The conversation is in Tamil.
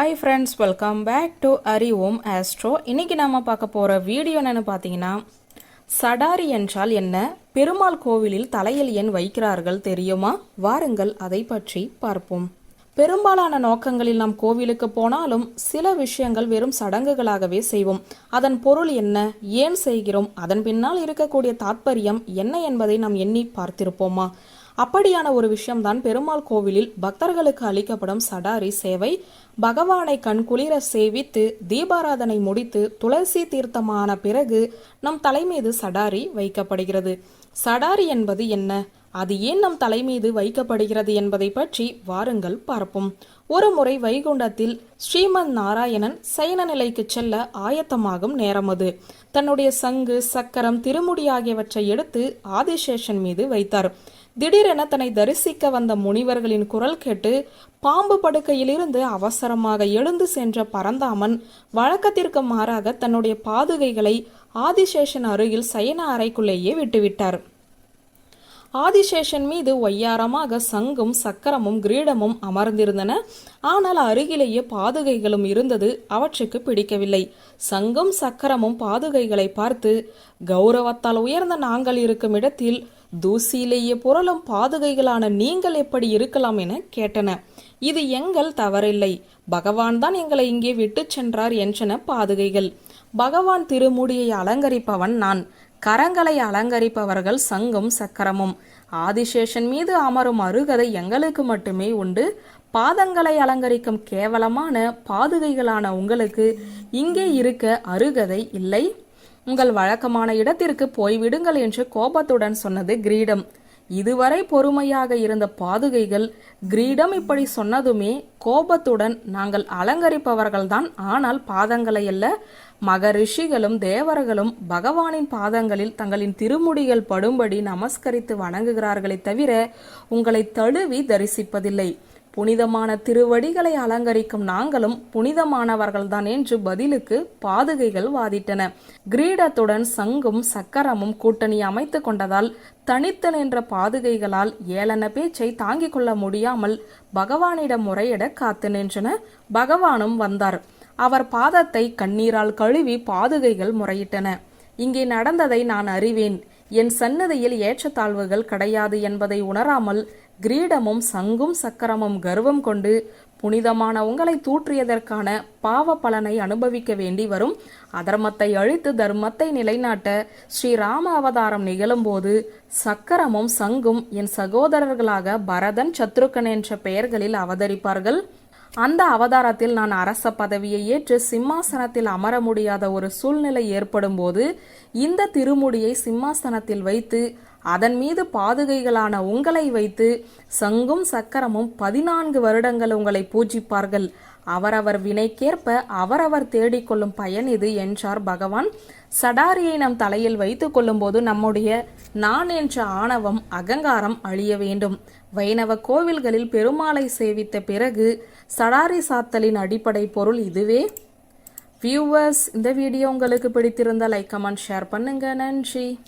Hi friends welcome back to அறிவோம் ஆஸ்ட்ரோ இன்றைக்கி நாம் பார்க்க போகிற வீடியோ என்னென்னு பார்த்தீங்கன்னா சடாரி என்றால் என்ன? பெருமாள் கோவிலில் தலையில் ஏன் வைக்கிறார்கள் தெரியுமா? வாருங்கள் அதை பற்றி பார்ப்போம். பெரும்பாலான நோக்கங்களில் நாம் கோவிலுக்கு போனாலும் சில விஷயங்கள் வெறும் சடங்குகளாகவே செய்வோம். அதன் பொருள் என்ன? ஏன் செய்கிறோம்? அதன் பின்னால் இருக்கக்கூடிய தாற்பயம் என்ன என்பதை நாம் எண்ணி பார்த்திருப்போமா? அப்படியான ஒரு விஷயம்தான் பெருமாள் கோவிலில் பக்தர்களுக்கு அளிக்கப்படும் சடாரி சேவை. பகவானை கண்குளிர சேவித்து தீபாராதனை முடித்து துளசி தீர்த்தமான பிறகு நம் தலைமீது சடாரி வைக்கப்படுகிறது. சடாரி என்பது என்ன? அது ஏன் நம் தலைமீது வைக்கப்படுகிறது என்பதை பற்றி வாருங்கள் பார்ப்போம். ஒரு முறை வைகுண்டத்தில் ஸ்ரீமன் நாராயணன் சைன நிலைக்கு செல்ல ஆயத்தமாகும் நேரம் அது. தன்னுடைய சங்கு சக்கரம் திருமுடி ஆகியவற்றை எடுத்து ஆதிசேஷன் மீது வைத்தார். திடீரென தன்னை தரிசிக்க வந்த முனிவர்களின் குரல் கேட்டு பாம்பு படுக்கையிலிருந்து அவசரமாக எழுந்து சென்ற பரந்தாமன் வழக்கத்திற்கு மாறாக தன்னுடைய பாதுகைகளை ஆதிசேஷன் அருகில் சயன அறைக்குள்ளேயே விட்டுவிட்டார். ஆதிசேஷன் மீது ஒய்யாரமாக சங்கும் சக்கரமும் கிரீடமும் அமர்ந்திருந்தன. ஆனால் அருகிலேயே பாதுகைகளும் இருந்தது அவற்றுக்கு பிடிக்கவில்லை. சங்கும் சக்கரமும் பாதுகைகளை பார்த்து கௌரவத்தால் உயர்ந்த நாங்கள் இருக்கும் இடத்தில் தூசியிலேயே புரளும் பாதுகைகளான நீங்கள் எப்படி இருக்கலாம் என கேட்டன. இது எங்கள் தவறில்லை. பகவான் தான் எங்களை இங்கே விட்டுச் சென்றார் என்றன பாதுகைகள். பகவான் திருமுடியை அலங்கரிப்பவன் நான். கரங்களை அலங்கரிப்பவர்கள் சங்கும் சக்கரமும். ஆதிசேஷன் மீது அமரும் அருகதை எங்களுக்கு மட்டுமே உண்டு. பாதங்களை அலங்கரிக்கும் கேவலமான பாதுகைகளான உங்களுக்கு இங்கே இருக்க அருகதை இல்லை. உங்கள் வழக்கமான இடத்திற்கு போய்விடுங்கள் என்று கோபத்துடன் சொன்னது கிரீடம். இதுவரை பொறுமையாக இருந்த பாதுகைகள் கிரீடம் இப்படி சொன்னதுமே கோபத்துடன் நாங்கள் அலங்கரிப்பவர்கள்தான் ஆனால் பாதங்களை அல்ல. மகரிஷிகளும் தேவர்களும் பகவானின் பாதங்களில் தங்களின் திருமுடிகள் படும்படி நமஸ்கரித்து வணங்குகிறார்களே தவிர உங்களை தழுவி தரிசிப்பதில்லை. புனிதமான திருவடிகளை அலங்கரிக்கும் நாங்களும் புனிதமானவர்கள்தான் என்று பதிலுக்கு பாதுகைகள் வாதிட்டன. கிரீடத்துடன் சங்கும் சக்கரமும் கூட்டணி அமைத்து கொண்டதால் தனித்து நின்ற பாதுகைகளால் ஏளன பேச்சை தாங்கிக் கொள்ள முடியாமல் பகவானிடம் முறையிட காத்து நின்றன. பகவானும் வந்தார். அவர் பாதத்தை கண்ணீரால் கழுவி பாதுகைகள் முறையிட்டன. இங்கே நடந்ததை நான் அறிவேன். என் சன்னதியில் ஏற்றத்தாழ்வுகள் கிடையாது என்பதை உணராமல் கிரீடமும் சங்கும் சக்கரமும் கர்வம் கொண்டு புனிதமான உங்களை தூற்றியதற்கான பாவ பலனை அனுபவிக்க வேண்டி வரும். அதர்மத்தை அழித்து தர்மத்தை நிலைநாட்ட ஸ்ரீராம அவதாரம் நிகழும்போது சக்கரமும் சங்கும் என் சகோதரர்களாக பரதன் சத்ருகன் என்ற பெயர்களில் அவதரிப்பார்கள். அந்த அவதாரத்தில் நான் அரச பதவியை ஏற்று சிம்மாசனத்தில் அமர முடியாத ஒரு சூழ்நிலை ஏற்படும் போது இந்த திருமுடியை சிம்மாசனத்தில் வைத்து அதன் மீது பாதுகைகளான உங்களை வைத்து சங்கும் சக்கரமும் பதினான்கு வருடங்கள் உங்களை பூஜிப்பார்கள். அவரவர் வினைக்கேற்ப அவரவர் தேடிக்கொள்ளும் பயன் இது என்றார் பகவான். சடாரியை நம் தலையில் வைத்துக் கொள்ளும்போது நம்முடைய நான் என்ற ஆணவம் அகங்காரம் அழிய வேண்டும். வைணவ கோவில்களில் பெருமாளை சேவித்த பிறகு சடாரி சாத்தலின் அடிப்படை பொருள் இதுவே. வியூவர்ஸ் இந்த வீடியோ உங்களுக்கு பிடித்திருந்தால் லைக் கமெண்ட் ஷேர் பண்ணுங்க. நன்றி.